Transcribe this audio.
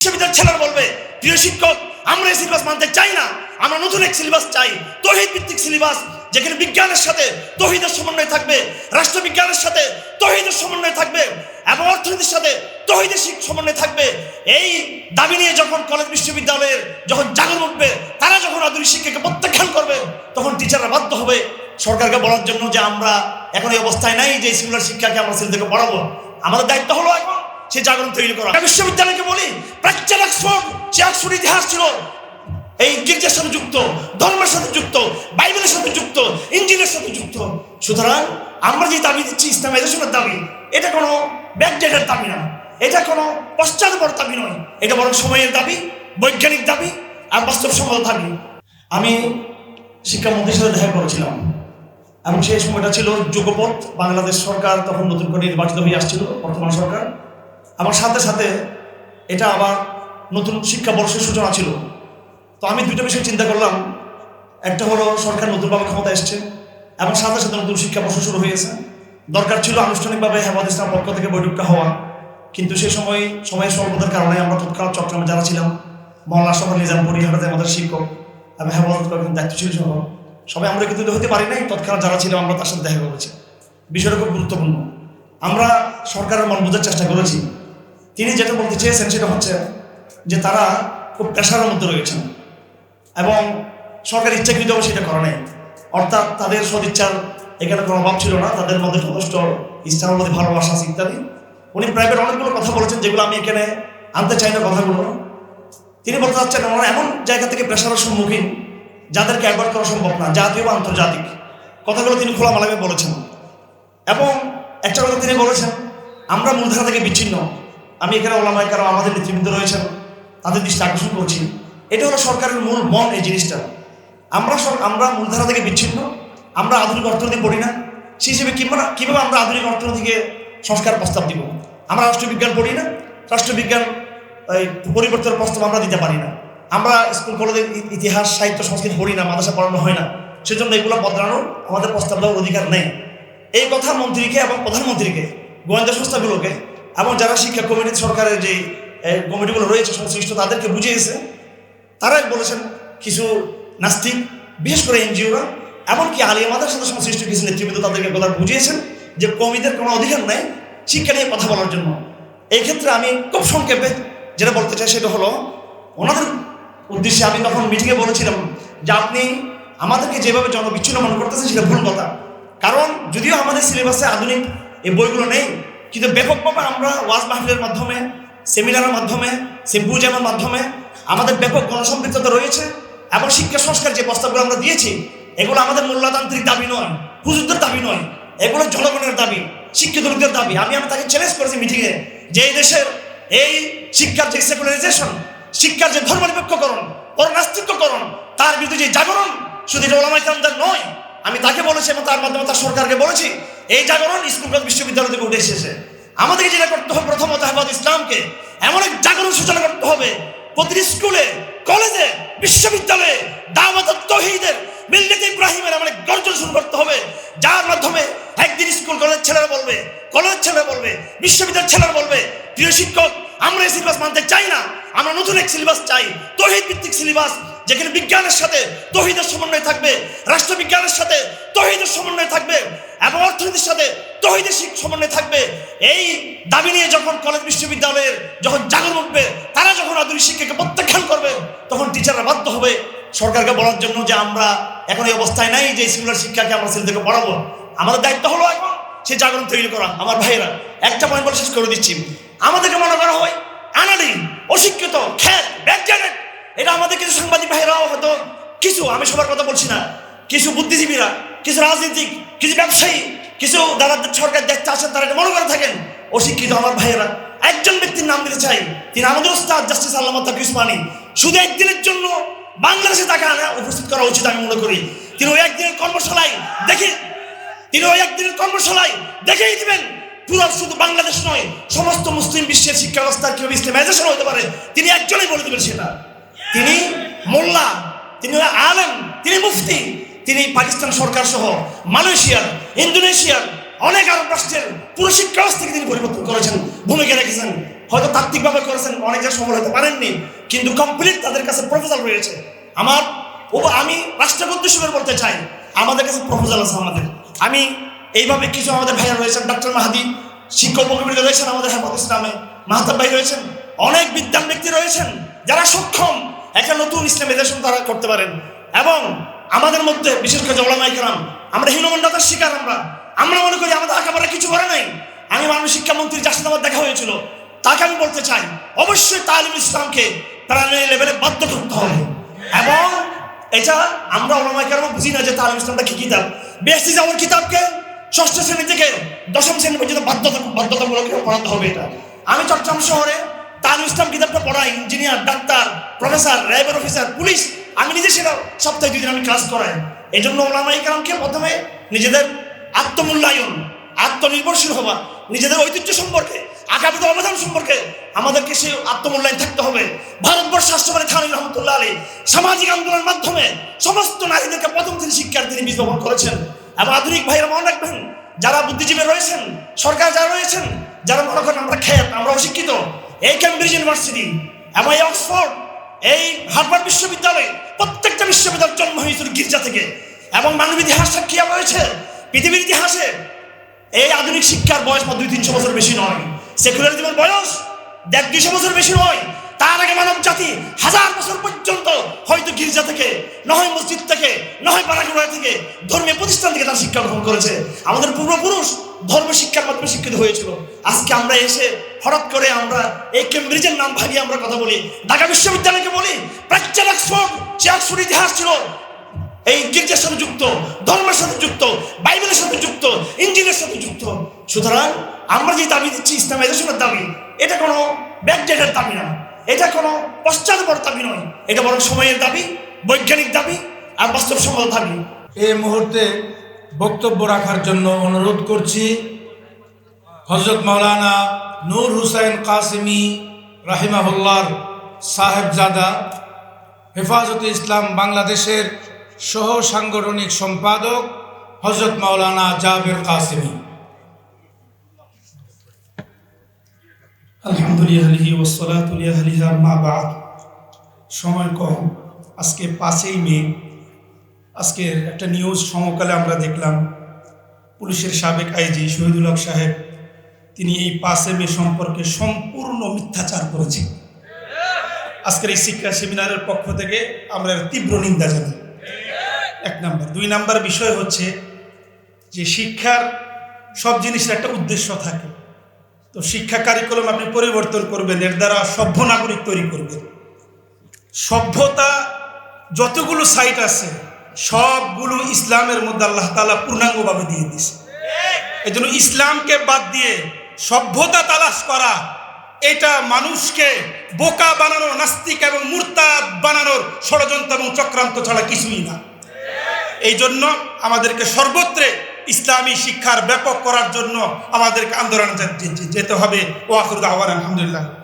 বিশ্ববিদ্যালয়ের ছেলেরা বলবে, প্রিয় শিক্ষক, আমরা এই সিলেবাস মানতে চাই না। আমরা নতুন এক সিলেবাস চাই। তহিদ ভিত্তিক সিলেবাস যেখানে বিজ্ঞানের সাথে তহিদের সমন্বয় থাকবে, রাষ্ট্রবিজ্ঞানের সাথে তহিদের সমন্বয় থাকবে এবং অর্থনীতির সাথে তহিদের সমন্বয় থাকবে। এই দাবি নিয়ে যখন কলেজ বিশ্ববিদ্যালয়ের যখন জাগরণ উঠবে, তারা যখন আধুনিক শিক্ষাকে প্রত্যাখ্যান করবে, তখন টিচাররা বাধ্য হবে সরকারকে বলার জন্য যে আমরা এখন এই অবস্থায় নাই যে স্কুলের শিক্ষাকে আমরা ছেলেদেরকে পড়াবো। আমাদের দায়িত্ব হলো এখন সেই জাগরণ তৈরি করা। বিশ্ববিদ্যালয়কে বলি, প্রাচ্যের অক্সফোর্ড সে অক্সফোর্ড ইতিহাস ছিল, এই গির্জার সাথে যুক্ত, ধর্মের সাথে যুক্ত, বাইবেলের সাথে যুক্ত ইঞ্জিনের সাথে যুক্ত। সুতরাং আমরা যে দাবি দিচ্ছি, ইসলামাইজেশনের দাবি, এটা কোনো ব্যাকডেটের দাবি না। এটা কোনো পশ্চাৎপর দাবি নয়। এটা বরং সময়ের দাবি, বৈজ্ঞানিক দাবি, আর বাস্তবসম্মত দাবি। আমি শিক্ষামন্ত্রীর সাথে দেখা করেছিলাম। এবং সেই সময়টা ছিল যুগপথ বাংলাদেশ সরকার তখন নতুন করে নির্বাচিত হয়ে আসছিল, বর্তমান সরকার। আমার সাথে সাথে এটা আবার নতুন শিক্ষাবর্ষের সূচনা ছিল। তো আমি দুটো বিষয় চিন্তা করলাম। একটা হলো সরকার নতুনভাবে ক্ষমতা এসছে এবং সাথে সাথে নতুন শিক্ষাবর্ষ শুরু হয়েছে দরকার ছিল আনুষ্ঠানিকভাবে হেফাজ ইসলাম পক্ষ থেকে বৈঠকটা হওয়া। কিন্তু সেই সময় সময়ের স্বল্পতার কারণে আমরা তৎকাল চট্টগ্রামে যারা ছিলাম, মহল্লা সহ নিজামপুরি হেফাজে আমাদের শিক্ষক এবং হেফাজত করার দায়িত্বশীল সহ সবাই আমরা কিন্তু হতে পারি নাই। তৎকাল যারা ছিল আমরা তার সাথে দেখা করেছি। বিষয়টা খুব গুরুত্বপূর্ণ। আমরা সরকারের মন বোঝার চেষ্টা করেছি। তিনি যেটা বলতে চেয়েছেন সেটা হচ্ছে যে তারা খুব প্রেশারের মধ্যে রয়েছেন এবং সরকার ইচ্ছাকৃতভাবে সেটা করে নাই। অর্থাৎ তাদের সদিচ্ছার এখানে কোনো অভাব ছিল না, তাদের মধ্যে যথেষ্ট ইসলামের মধ্যে ভালোবাসা আছে ইত্যাদি। উনি প্রাইভেট অনেকগুলো কথা বলেছেন যেগুলো আমি এখানে আনতে চাই না কথাগুলো। তিনি বলতে চাচ্ছেন আমরা এমন জায়গা থেকে প্রেশারের সম্মুখীন যাদেরকে অ্যাভয়েড করা সম্ভব না, জাতীয় বা আন্তর্জাতিক। কথাগুলো তিনি খোলামেলাভাবে বলেছেন। এবং একটা কথা তিনি বলেছেন, আমরা মূলধারা থেকে বিচ্ছিন্ন। আমি এখানে ওলামায় কারণ আমাদের নেতৃবৃন্দ রয়েছেন, তাদের দৃষ্টি আকর্ষণ করছি। এটা হলো সরকারের মূল মন এই জিনিসটা। আমরা আমরা মূলধারা থেকে বিচ্ছিন্ন, আমরা আধুনিক অর্থনীতি পড়ি না। সেই হিসেবে কিংবা কীভাবে আমরা আধুনিক অর্থনীতিকে সংস্কার প্রস্তাব দিব? আমরা রাষ্ট্রবিজ্ঞান পড়ি না, রাষ্ট্রবিজ্ঞান, এই পরিবর্তনের প্রস্তাব আমরা দিতে পারি না। আমরা স্কুল কলেজের ইতিহাস, সাহিত্য, সংস্কৃতি পড়ি না, মাদ্রাসা পড়ানো হয় না। সেজন্য এগুলো বদলানোর আমাদের প্রস্তাব দেওয়ার অধিকার নেই। এই কথা মন্ত্রীকে এবং প্রধানমন্ত্রীকে, গোয়েন্দা সংস্থাগুলোকে এবং যারা শিক্ষা কমিটি সরকারের যে কমিটিগুলো রয়েছে, সংশ্লিষ্ট, তাদেরকে বুঝিয়েছে, তারাই বলেছেন কিছু নাস্তিক, বিশেষ করে এনজিওরা, এমনকি আলিয়া মাদার সাথে সংশ্লিষ্ট কিছু নেতৃবৃন্দ তাদেরকে কথা বুঝিয়েছেন যে কমিদের কোনো অধিকার নেই শিক্ষা নিয়ে কথা বলার জন্য। এই ক্ষেত্রে আমি খুব সংক্ষেপে যেটা বলতে চাই সেটা হলো, ওনাদের উদ্দেশ্যে আমি তখন মিটিংয়ে বলেছিলাম যে আপনি আমাদেরকে যেভাবে জনবিচ্ছিন্ন মনে করতেছেন সেটা ভুল কথা। কারণ যদিও আমাদের সিলেবাসে আধুনিক এই বইগুলো নেই কিন্তু ব্যাপকভাবে আমরা ওয়াজ মাহফিলের মাধ্যমে, সেমিনারের মাধ্যমে সিম্পোজিয়ামের মাধ্যমে আমাদের ব্যাপক গণসম্পৃক্ততা রয়েছে এবং শিক্ষা সংস্কার যে প্রস্তাবগুলো আমরা দিয়েছি, এগুলো আমাদের মূল্যতান্ত্রিক দাবি নয়, হুজুরদের দাবি নয়, এগুলো জনগণের দাবি, শিক্ষিত লোকদের দাবি। আমি আমি তাকে চ্যালেঞ্জ করেছি মিটিংয়ে যে এই দেশের এই শিক্ষার যে সেকুলারাইজেশন শিক্ষার যে ধর্মনিরপেক্ষকরণ পরনাস্তিত্বকরণ তার বিরুদ্ধে যে জাগরণ, শুধু এটা ওলামাইকামদার নয় আমি তাকে বলেছি এবং তার মাধ্যমে তার সরকারকে বলেছি, এই জাগরণ স্কুল বিশ্ববিদ্যালয় থেকে উঠে এসেছে। আমাদেরকে যেটা করতে হবে প্রথমত আহবাদ ইসলামকে। এমন এক জাগরণ সূচনা করতে হবে। প্রতিটি স্কুলে, কলেজে, বিশ্ববিদ্যালয়ে দাওয়াত তহিদের, মিল্লাতে ইব্রাহিমের এমন গর্জন শুরু করতে হবে। যার মাধ্যমে একদিন স্কুল কলেজ ছেলেরা বলবে কলেজ ছেলেরা বলবে, বিশ্ববিদ্যালয়ের ছেলেরা বলবে, প্রিয় শিক্ষক, আমরা এই সিলেবাস মানতে চাই না। আমরা নতুন এক সিলেবাস চাই। তহিদ ভিত্তিক সিলেবাস যেখানে বিজ্ঞানের সাথে তহিদের সমন্বয় থাকবে, রাষ্ট্রবিজ্ঞানের সাথে তহিদের সমন্বয় থাকবে এবং অর্থনীতির সাথে তহিদের সমন্বয় থাকবে, এই দাবি নিয়ে যখন কলেজ বিশ্ববিদ্যালয়ের যখন জাগরণ উঠবে, তারা যখন আধুনিক শিক্ষাকে প্রত্যাখ্যান করবে, তখন টিচাররা বাধ্য হবে সরকারকে বলার জন্য যে আমরা এখন এই অবস্থায় নাই যে স্কুলের শিক্ষাকে আমরা ছেলেদেরকে পড়াবো। আমাদের দায়িত্ব হলো এখন সেই জাগরণ তৈরি করা, আমার ভাইয়েরা। একটা পয়েন্ট বলে শেষ করে দিচ্ছি। আমাদেরকে মনে করা হয় আনালি অশিক্ষিত, খ্যাত ব্যাকজানেট এটা আমাদের কিছু সাংবাদিক ভাইরাও হয়তো কিছু, আমি সবার কথা বলছি না। কিছু বুদ্ধিজীবীরা, কিছু রাজনীতিক, কিছু ব্যবসায়ী, কিছু যারা সরকার দেখতে আসেন, তারা মনে করে থাকেন, অশিক্ষিত আমার ভাইয়েরা। একজন ব্যক্তির নাম দিতে চাই, তিনি আমাদের ওস্তাদ জাস্টিস আল্লামা তাকি উসমানী শুধু একদিনের জন্য বাংলাদেশে তাকে আনা উপস্থিত করা উচিত আমি মনে করি। তিনি ওই একদিনের কর্মশালায় দেখে, তিনি ওই একদিনের কর্মশালায় দেখেই দিবেন, পুরো শুধু বাংলাদেশ নয়, সমস্ত মুসলিম বিশ্বের শিক্ষা ব্যবস্থার কীভাবে ইসলামাইজেশন হতে পারে, তিনি একজনই বলে দেবেন সেটা। তিনি মোল্লা, তিনি আলেম, তিনি মুফতি, তিনি পাকিস্তান সরকার সহ মালয়েশিয়ার, ইন্দোনেশিয়ার, অনেক আরব রাষ্ট্রের পুরো শিক্ষা ব্যবস্থাকে তিনি পরিবর্তন করেছেন, ভূমিকা রেখেছেন। হয়তো তাত্ত্বিকভাবে করেছেন, অনেক জায়গায় সফল হতে পারেননি, কিন্তু কমপ্লিট তাদের কাছে প্রপোজাল রয়েছে। আমার আমি রাষ্ট্রপতি হিসেবে বলতে চাই, আমাদের কাছে প্রপোজাল আছে আমাদের। আমি এইভাবে কিছু আমাদের ভাইয়া রয়েছেন ডক্টর মাহাদি, শিক্ষক কমিটি রয়েছেন আমাদের হেফাজ ইসলামে, মাহাতাব ভাই রয়েছেন, অনেক বিদ্যান ব্যক্তি রয়েছেন যারা সক্ষম একটা নতুন ইসলামী দেশ তারা করতে পারেন। এবং আমাদের মধ্যে, বিশেষ করে জওলামাই কেরাম আমরা হীনমন্ডাতার শিকার আমরা। আমরা মনে করি আমাদের একেবারে কিছু করে নাই। আমি মাননীয় শিক্ষামন্ত্রী যার সাথে আমার দেখা হয়েছিল। তাকে আমি বলতে চাই, অবশ্যই তালিম ইসলামকে প্রাণের লেভেলে বাধ্য করতে হবে। এবং এটা আমরা ওলামাই কেরাম বুঝি না যে তালিম ইসলামটা কি কিতাব। বেশি যাওয়ার কিতাবকে ষষ্ঠ শ্রেণি থেকে দশম শ্রেণি পর্যন্ত বাধ্যতা বাধ্যতামূলক পড়াতে হবে এটা। আমি চট্টগ্রাম শহরে তালিম ইসলাম কিতাবটা পড়াই ইঞ্জিনিয়ার, ডাক্তার, প্রফেসর র্যাবের অফিসার পুলিশ, আমি নিজে সেটা সপ্তাহে দুই দিন আমি ক্লাস করাই। এই জন্য কালামকে প্রথমে নিজেদের আত্মমূল্যায়ন, আত্মনির্ভরশীল হওয়া, নিজেদের ঐতিহ্য সম্পর্কে আগামীতে অবদান সম্পর্কে আমাদেরকে সেই আত্মমূল্যায়ন থাকতে হবে। ভারতবর্ষ রাষ্ট্রপতি খান রহমতুল্লাহ আলী সামাজিক আন্দোলনের মাধ্যমে সমস্ত নারীদেরকে প্রথম থেকে শিক্ষার তিনি বীজ বপন করেছেন। এবং আধুনিক ভাইরা মনে রাখবেন, যারা বুদ্ধিজীবী রয়েছেন, সরকার যারা রয়েছেন, যারা মনে করেন আমরা খেত আমরা অশিক্ষিত এই ক্যামব্রিজ ইউনিভার্সিটি এবং এই অক্সফোর্ড এই হার্ভার্ড বিশ্ববিদ্যালয়ে প্রত্যেকটা বিশ্ববিদ্যালয় জন্ম হয়েছিল গির্জা থেকে। এবং মানব ইতিহাস সাক্ষী রয়েছে। পৃথিবীর ইতিহাসে এই আধুনিক শিক্ষার বয়স মাত্র দুই তিনশো বছর বেশি নয়। সেকুলারিজমের বয়স দেড় দুইশো বছর বেশি নয়। তার আগে মানব জাতি হাজার বছর পর্যন্ত হয়তো গির্জা থেকে, নয় মসজিদ থেকে, নয় পাড়াগুড়া থেকে ধর্মীয় প্রতিষ্ঠান থেকে তার শিক্ষা গ্রহণ করেছে। আমাদের পূর্বপুরুষ ধর্ম শিক্ষার মাধ্যমে শিক্ষিত হয়েছিল। আজকে আমরা এসে হঠাৎ করে আমরা এই কেমব্রিজের নাম ভাগিয়ে আমরা কথা বলি। ঢাকা বিশ্ববিদ্যালয়কে বলি, প্রাচ্যের অক্সফোর্ড, সে ইতিহাস ছিল। এই গির্জার সাথে যুক্ত, ধর্মের সাথে যুক্ত, বাইবেলের সাথে যুক্ত ইঞ্জিনের সাথে যুক্ত। সুতরাং আমরা যে দাবি দিচ্ছি ইসলামাইজেশনের দাবি, এটা কোনো ব্যাকডেটের দাবি না। এটা কোনো পশ্চাৎপর দাবি নয়। এটা বরং সময়ের দাবি, বৈজ্ঞানিক দাবি আর বাস্তবসম্মত দাবি। এই মুহূর্তে বক্তব্য রাখার জন্য অনুরোধ করছি হজরত মাওলানা নূর হুসাইন কাসিমি রাহিমাহুল্লার সাহেবজাদা, হেফাজতে ইসলাম বাংলাদেশের সহ সাংগঠনিক সম্পাদক হজরত মাওলানা জাবের কাসিমি। আলহামদুলিল্লাহি ওসলাতুলিয়াহলিহা মা বাদ। সময় কম। আজকে পাঁচই মে। আজকের একটা নিউজ সমকালে আমরা দেখলাম। পুলিশের সাবেক আইজি শহীদুল হক সাহেব, তিনি এই পাঁচে মে সম্পর্কে সম্পূর্ণ মিথ্যাচার করেছেন। আজকের এই শিক্ষা সেমিনারের পক্ষ থেকে আমরা তীব্র নিন্দা জানাই। এক নাম্বার। দুই নাম্বার বিষয় হচ্ছে যে শিক্ষার সব জিনিসের একটা উদ্দেশ্য থাকে। তো শিক্ষা কারিকুলাম আপনি পরিবর্তন করবেন, এর দ্বারা সভ্য নাগরিক তৈরি করবেন। সভ্যতা যতগুলো সাইট আছে, সবগুলো ইসলামের মধ্যে আল্লাহ তালা পূর্ণাঙ্গভাবে দিয়ে দিছে এই জন্য ইসলামকে বাদ দিয়ে সভ্যতা তালাশ করা, এটা মানুষকে বোকা বানানো নাস্তিক এবং মুরতাদ বানানোর ষড়যন্ত্র এবং চক্রান্ত ছাড়া কিছুই না। এই জন্য আমাদেরকে সর্বত্রে ইসলামী শিক্ষার ব্যাপক করার জন্য আমাদেরকে আন্দোলন যেতে হবে। ও আহ্বান আলহামদুলিল্লাহ।